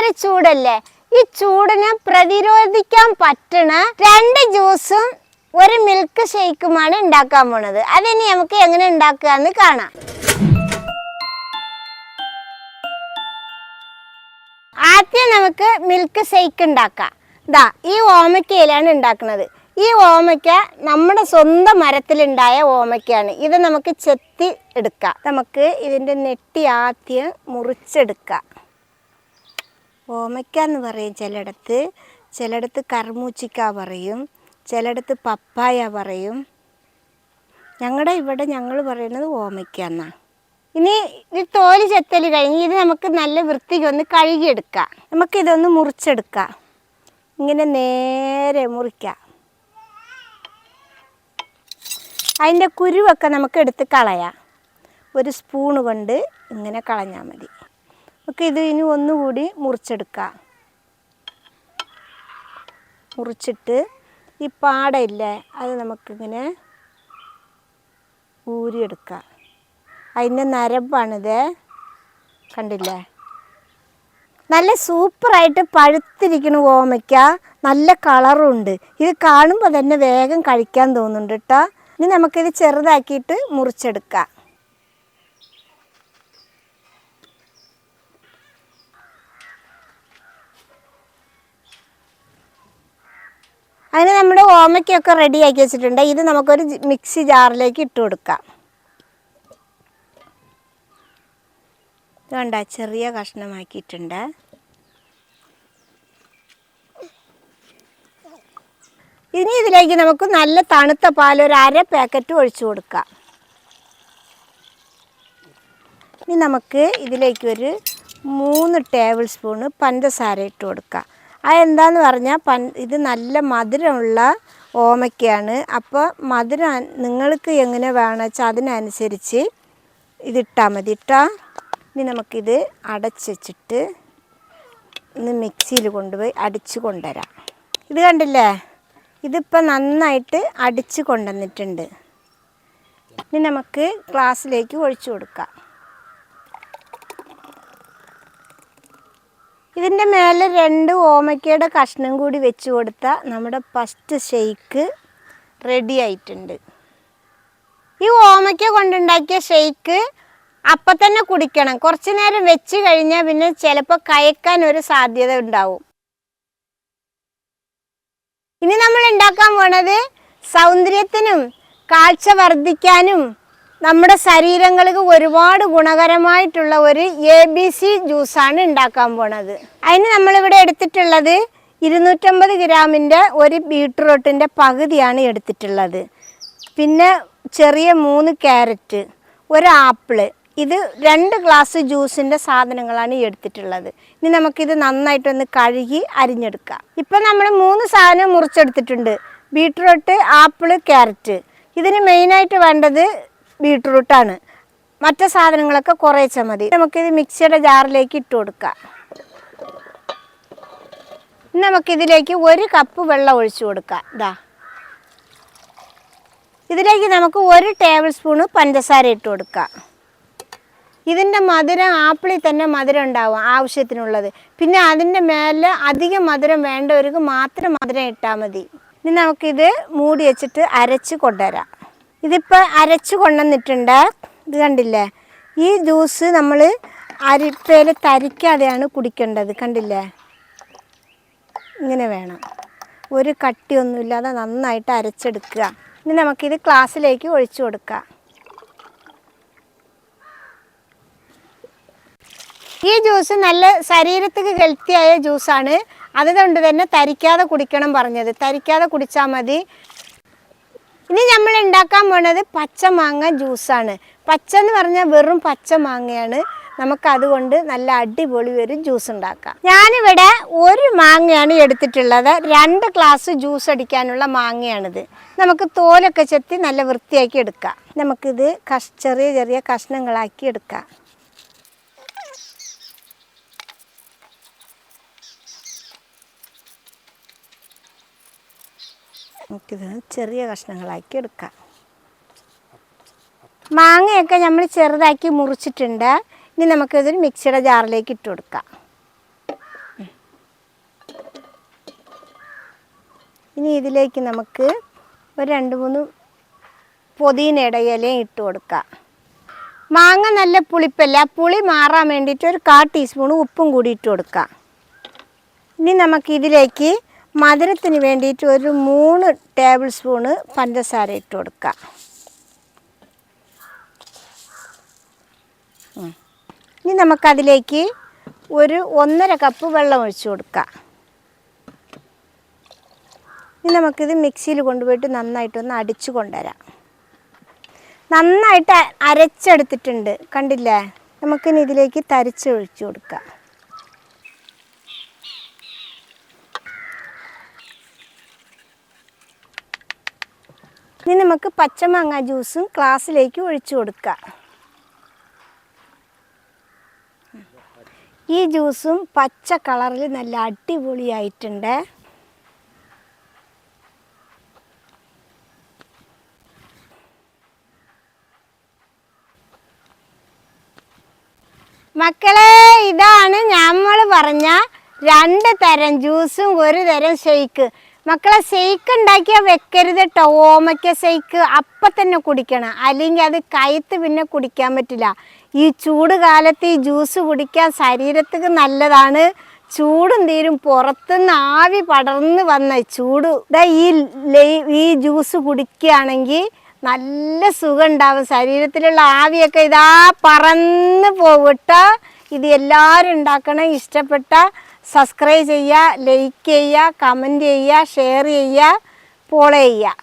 ഭയങ്കര ചൂടല്ലേ? ഈ ചൂടിനെ പ്രതിരോധിക്കാൻ പറ്റണ രണ്ട് ജ്യൂസും ഒരു മിൽക്ക് ഷേക്കുമാണ് ഉണ്ടാക്കാൻ പോണത്. അതിനി നമുക്ക് എങ്ങനെ ഉണ്ടാക്കുക എന്ന് കാണാം. ആദ്യം നമുക്ക് മിൽക്ക് ഷേക്ക് ഉണ്ടാക്കാം. ദാ ഈ ഓമയ്ക്കയിലാണ് ഉണ്ടാക്കുന്നത് ഈ ഓമയ്ക്ക നമ്മുടെ സ്വന്തം മരത്തിലുണ്ടായ ഓമയ്ക്കയാണ് ഇത് നമുക്ക് ചെത്തി എടുക്കാം. നമുക്ക് ഇതിന്റെ നെട്ടി ആദ്യം മുറിച്ചെടുക്കാം. ഓമയ്ക്ക എന്ന് പറയും ചിലയിടത്ത്. ചിലയിടത്ത് കർമൂച്ചിക്ക പറയും. ചിലയിടത്ത് പപ്പായ പറയും. ഞങ്ങളുടെ ഇവിടെ ഞങ്ങൾ പറയുന്നത് ഓമയ്ക്ക എന്നാണ് ഇനി ഇത് തോൽ ചെത്തൽ കഴിഞ്ഞ് ഇത് നമുക്ക് നല്ല വൃത്തിക്ക് ഒന്ന് കഴുകിയെടുക്കാം. നമുക്കിതൊന്ന് മുറിച്ചെടുക്കാം. ഇങ്ങനെ നേരെ മുറിക്കാം. അതിന്റെ കുരുവൊക്കെ നമുക്ക് എടുത്ത് കളയാം. ഒരു സ്പൂണ് കൊണ്ട് ഇങ്ങനെ കളഞ്ഞാൽ മതി. നമുക്ക് ഇത് ഇനി ഒന്നുകൂടി മുറിച്ചെടുക്കാം. മുറിച്ചിട്ട് ഈ പാടയില്ലേ അത് നമുക്കിങ്ങനെ ഊരിയെടുക്കാം. അതിന്റെ നരമ്പാണിത് കണ്ടില്ലേ? നല്ല സൂപ്പറായിട്ട് പഴുത്തിരിക്കണ ഓമയ്ക്ക നല്ല കളറുണ്ട്. ഇത് കാണുമ്പോൾ തന്നെ വേഗം കഴിക്കാൻ തോന്നുന്നുണ്ട് കേട്ടോ ഇനി നമുക്കിത് ചെറുതാക്കിയിട്ട് മുറിച്ചെടുക്കാം. അതിന് നമ്മുടെ ഓമയ്ക്കൊക്കെ റെഡിയാക്കി വെച്ചിട്ടുണ്ട്. ഇത് നമുക്കൊരു മിക്സി ജാറിലേക്ക് ഇട്ട് കൊടുക്കാം. ഇതുകൊണ്ട ചെറിയ കഷ്ണമാക്കിയിട്ടുണ്ട്. ഇനി ഇതിലേക്ക് നമുക്ക് നല്ല തണുത്ത പാൽ ഒരു അര പാക്കറ്റ് ഒഴിച്ചു കൊടുക്കാം. ഇനി നമുക്ക് ഇതിലേക്ക് ഒരു മൂന്ന് ടേബിൾ സ്പൂണ് പഞ്ചസാര ഇട്ട് കൊടുക്കാം. അതെന്താന്ന് പറഞ്ഞാൽ പൻ ഇത് നല്ല മധുരമുള്ള ഓമയ്ക്കാണ്. അപ്പോൾ മധുരം നിങ്ങൾക്ക് എങ്ങനെ വേണം വെച്ചാൽ അതിനനുസരിച്ച് ഇതിട്ടാൽ മതി ഇട്ടാ ഇനി നമുക്കിത് അടച്ച് വെച്ചിട്ട് ഒന്ന് മിക്സിയിൽ കൊണ്ടുപോയി അടിച്ചു കൊണ്ടുവരാം. ഇത് കണ്ടില്ലേ? ഇതിപ്പോൾ നന്നായിട്ട് അടിച്ച് കൊണ്ടുവന്നിട്ടുണ്ട്. ഇനി നമുക്ക് ഗ്ലാസ്സിലേക്ക് ഒഴിച്ചു കൊടുക്കാം. ഇതിന്റെ മേലെ രണ്ട് ഓമയ്ക്കയുടെ കഷ്ണം കൂടി വെച്ച് കൊടുത്താൽ നമ്മുടെ ഫസ്റ്റ് ഷെയ്ക്ക് റെഡി ആയിട്ടുണ്ട്. ഈ ഓമയ്ക്ക കൊണ്ടുണ്ടാക്കിയ ഷെയ്ക്ക് അപ്പം തന്നെ കുടിക്കണം. കുറച്ച് നേരം വെച്ച് കഴിഞ്ഞാൽ പിന്നെ ചിലപ്പോൾ കയക്കാൻ ഒരു സാധ്യത ഉണ്ടാവും. ഇനി നമ്മൾ ഉണ്ടാക്കാൻ പോണത് സൗന്ദര്യത്തിനും കാഴ്ച വർദ്ധിക്കാനും നമ്മുടെ ശരീരങ്ങൾക്ക് ഒരുപാട് ഗുണകരമായിട്ടുള്ള ഒരു എ ബി സി ജ്യൂസാണ് ഉണ്ടാക്കാൻ പോണത്. അതിന് നമ്മളിവിടെ എടുത്തിട്ടുള്ളത് ഇരുന്നൂറ്റമ്പത് ഗ്രാമിന്റെ ഒരു ബീട്രൂട്ടിന്റെ പകുതിയാണ് എടുത്തിട്ടുള്ളത്. പിന്നെ ചെറിയ മൂന്ന് ക്യാരറ്റ് ഒരു ആപ്പിൾ ഇത് രണ്ട് ഗ്ലാസ് ജ്യൂസിന്റെ സാധനങ്ങളാണ് എടുത്തിട്ടുള്ളത്. ഇനി നമുക്കിത് നന്നായിട്ടൊന്ന് കഴുകി അരിഞ്ഞെടുക്കാം. ഇപ്പം നമ്മൾ മൂന്ന് സാധനം മുറിച്ചെടുത്തിട്ടുണ്ട്. Beetroot apple carrot. ഇതിന് മെയിനായിട്ട് വേണ്ടത് ബീട്രൂട്ടാണ്. മറ്റു സാധനങ്ങളൊക്കെ കുറേച്ചാൽ മതി. നമുക്കിത് മിക്സിയുടെ ജാറിലേക്ക് ഇട്ട് കൊടുക്കാം. നമുക്കിതിലേക്ക് ഒരു കപ്പ് വെള്ളം ഒഴിച്ചു കൊടുക്കാം. ഇതാ ഇതിലേക്ക് നമുക്ക് ഒരു ടേബിൾ സ്പൂണ് പഞ്ചസാര ഇട്ട് കൊടുക്കാം. ഇതിന്റെ മധുരം ആപ്പിളിൽ തന്നെ മധുരം ഉണ്ടാവും ആവശ്യത്തിനുള്ളത്. പിന്നെ അതിന്റെ മേലെ അധികം മധുരം വേണ്ടവർക്ക് മാത്രം മധുരം ഇട്ടാൽ മതി. ഇനി നമുക്കിത് മൂടി വെച്ചിട്ട് അരച്ച് കൊണ്ടുവരാം. ഇതിപ്പോൾ അരച്ച് കൊണ്ടുവന്നിട്ടുണ്ട്. ഇത് കണ്ടില്ലേ? ഈ ജ്യൂസ് നമ്മൾ അരിപ്പയിൽ തരിക്കാതെയാണ് കുടിക്കേണ്ടത്. കണ്ടില്ലേ? ഇങ്ങനെ വേണം. ഒരു കട്ടിയൊന്നുമില്ലാതെ നന്നായിട്ട് അരച്ചെടുക്കുക. ഇനി നമുക്കിത് ക്ലാസ്സിലേക്ക് ഒഴിച്ചു കൊടുക്കാം. ഈ ജ്യൂസ് നല്ല ശരീരത്തിന് ഹെൽത്തിയായ ജ്യൂസാണ്. അതുകൊണ്ട് തന്നെ തരിക്കാതെ കുടിക്കണം പറഞ്ഞത്. തരിക്കാതെ കുടിച്ചാൽ മതി. ഇനി നമ്മൾ ഉണ്ടാക്കാൻ പോണത് പച്ചമാങ്ങ ജ്യൂസാണ്. പച്ച എന്ന് പറഞ്ഞാൽ വെറും പച്ചമാങ്ങയാണ് നമുക്ക് അതുകൊണ്ട് നല്ല അടിപൊളി ഒരു ജ്യൂസ് ഉണ്ടാക്കാം. ഞാനിവിടെ ഒരു മാങ്ങയാണ് എടുത്തിട്ടുള്ളത്. രണ്ട് ഗ്ലാസ് ജ്യൂസ് അടിക്കാനുള്ള മാങ്ങയാണിത്. നമുക്ക് തോലൊക്കെ ചെത്തി നല്ല വൃത്തിയാക്കി എടുക്കാം. നമുക്കിത് കഷ് ചെറിയ ചെറിയ കഷ്ണങ്ങളാക്കി എടുക്കാം. നമുക്കിത് ചെറിയ കഷ്ണങ്ങളാക്കി എടുക്കാം. മാങ്ങയൊക്കെ നമ്മൾ ചെറുതാക്കി മുറിച്ചിട്ടുണ്ട്. ഇനി നമുക്കിതൊരു മിക്സിയുടെ ജാറിലേക്ക് ഇട്ട് കൊടുക്കാം. ഇനി ഇതിലേക്ക് നമുക്ക് ഒരു രണ്ട് മൂന്ന് പൊതിനയുടെ ഇലയും ഇട്ട് കൊടുക്കാം. മാങ്ങ നല്ല പുളിപ്പല്ല. പുളി മാറാൻ വേണ്ടിയിട്ട് ഒരു കാ ടീസ്പൂൺ ഉപ്പും കൂടി ഇട്ട് കൊടുക്കാം. ഇനി നമുക്കിതിലേക്ക് മധുരത്തിന് വേണ്ടിയിട്ട് ഒരു മൂന്ന് ടേബിൾ സ്പൂണ് പഞ്ചസാര ഇട്ട് കൊടുക്കാം. ഉം. ഇനി നമുക്കതിലേക്ക് ഒരു ഒന്നര കപ്പ് വെള്ളം ഒഴിച്ചു കൊടുക്കാം. ഇനി നമുക്കിത് മിക്സിയിൽ കൊണ്ടുപോയിട്ട് നന്നായിട്ടൊന്ന് അടിച്ചു കൊണ്ടുവരാം. നന്നായിട്ട് അരച്ചെടുത്തിട്ടുണ്ട്. കണ്ടില്ലേ? നമുക്കിനി ഇതിലേക്ക് തരിച്ച് ഒഴിച്ചു കൊടുക്കാം. ഇനി നമുക്ക് പച്ചമാങ്ങ ജ്യൂസും ഗ്ലാസ്സിലേക്ക് ഒഴിച്ചു കൊടുക്കാം. ഈ ജ്യൂസും പച്ച കളറിൽ നല്ല അടിപൊളിയായിട്ടുണ്ട്. മക്കളെ ഇതാണ് നമ്മൾ പറഞ്ഞ രണ്ട് തരം ജ്യൂസും ഒരു തരം ഷെയ്ക്ക് മക്കളെ ഷെയ്ക്ക് ഉണ്ടാക്കിയാൽ വെക്കരുത് കേട്ടോ ഓമയ്ക്ക ഷെയ്ക്ക് അപ്പം തന്നെ കുടിക്കണം. അല്ലെങ്കിൽ അത് കയത്ത് പിന്നെ കുടിക്കാൻ പറ്റില്ല. ഈ ചൂട് കാലത്ത് ഈ ജ്യൂസ് കുടിക്കാൻ ശരീരത്തിന് നല്ലതാണ്. ചൂടും തീരും പുറത്തുനിന്ന് ആവി പടർന്ന് വന്ന ചൂട്. ഈ ഈ ജ്യൂസ് കുടിക്കുകയാണെങ്കിൽ നല്ല സുഖം ഉണ്ടാവും. ശരീരത്തിലുള്ള ആവിയൊക്കെ ഇതാ പറന്ന് പോകട്ടോ ഇത് എല്ലാവരും ഉണ്ടാക്കണം. ഇഷ്ടപ്പെട്ട സബ്സ്ക്രൈബ് ചെയ്യുക ലൈക്ക് ചെയ്യുക കമന്റ് ചെയ്യുക ഷെയർ ചെയ്യുക ഫോളോ ചെയ്യുക.